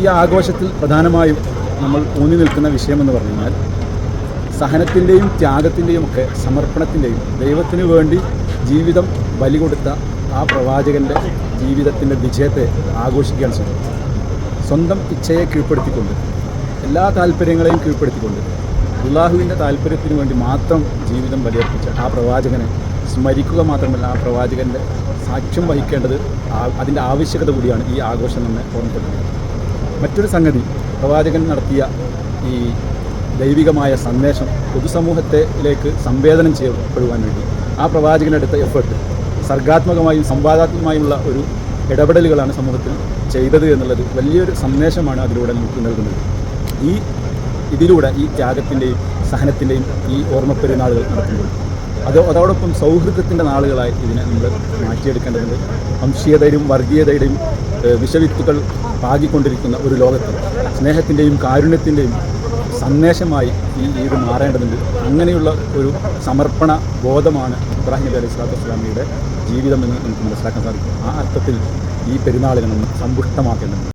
ഈ ആഘോഷത്തിൽ പ്രധാനമായും നമ്മൾ ഊന്നി നിൽക്കുന്ന വിഷയമെന്ന് പറഞ്ഞു സഹനത്തിന്റെയും ത്യാഗത്തിന്റെയും ഒക്കെ സമർപ്പണത്തിന്റെയും ദൈവത്തിനു വേണ്ടി ജീവിതം ബലി കൊടുത്ത ആ പ്രവാചകന്റെ ജീവിതത്തിന്റെ വിജയത്തെ ആഘോഷിക്കാൻ ശ്രമിക്കും. സ്വന്തം ഇച്ഛയെ കീഴ്പ്പെടുത്തിക്കൊണ്ട് എല്ലാ താല്പര്യങ്ങളെയും കീഴ്പ്പെടുത്തിക്കൊണ്ട് അള്ളാഹുവിന്റെ താല്പര്യത്തിന് വേണ്ടി മാത്രം ജീവിതം ബലിയർപ്പിച്ച ആ പ്രവാചകനെ സ്മരിക്കുക മാത്രമല്ല ആ പ്രവാചകന്റെ സാക്ഷ്യം വഹിക്കേണ്ടത് അതിന്റെ ആവശ്യകത കൂടിയാണ് ഈ ആഘോഷം നമ്മെ ഓർമ്മപ്പെടുത്തുന്നത് മറ്റൊരു സംഗതി പ്രവാചകൻ നടത്തിയ ഈ ദൈവികമായ സന്ദേശം പൊതുസമൂഹത്തിലേക്ക് സംവേദനം ചെയ്യപ്പെടുവാൻ വേണ്ടി. ആ പ്രവാചകനെടുത്ത എഫേർട്ട് സർഗാത്മകമായും സംവാദാത്മകമായുമുള്ള ഒരു ഇടപെടലുകളാണ് സമൂഹത്തിൽ ചെയ്തത് എന്നുള്ളത് വലിയൊരു സന്ദേശമാണ് അതിലൂടെ നമുക്ക് നൽകുന്നത്. ഈ ഇതിലൂടെ ഈ ത്യാഗത്തിന്റെയും സഹനത്തിന്റെയും ഈ ഓർമ്മപ്പെരുന്നാളുകൾ നടത്തുമ്പോൾ. അത് അതോടൊപ്പം സൗഹൃദത്തിന്റെ നാളുകളായി ഇതിനെ നമ്മൾ മാറ്റിയെടുക്കേണ്ടതുണ്ട്. വംശീയതയുടെയും വർഗീയതയുടെയും വിഷവിത്തുകൾ പാകിക്കൊണ്ടിരിക്കുന്ന ഒരു ലോകത്ത് സ്നേഹത്തിന്റെയും കാരുണ്യത്തിന്റെയും സന്ദേശമായി ഈ ഈദ് മാറേണ്ടതുണ്ട്. അങ്ങനെയുള്ള ഒരു സമർപ്പണ ബോധമാണ് ഇബ്രാഹിം നബി അലൈഹി സ്വലാത്തു വസ്സലാമിയുടെ ജീവിതം എന്ന് നമുക്ക് മനസ്സിലാക്കാൻ സാധിക്കും. ആ അർത്ഥത്തിൽ ഈ പെരുന്നാളിനെ നമ്മൾ സമ്പുഷ്ടമാക്കേണ്ടതുണ്ട്.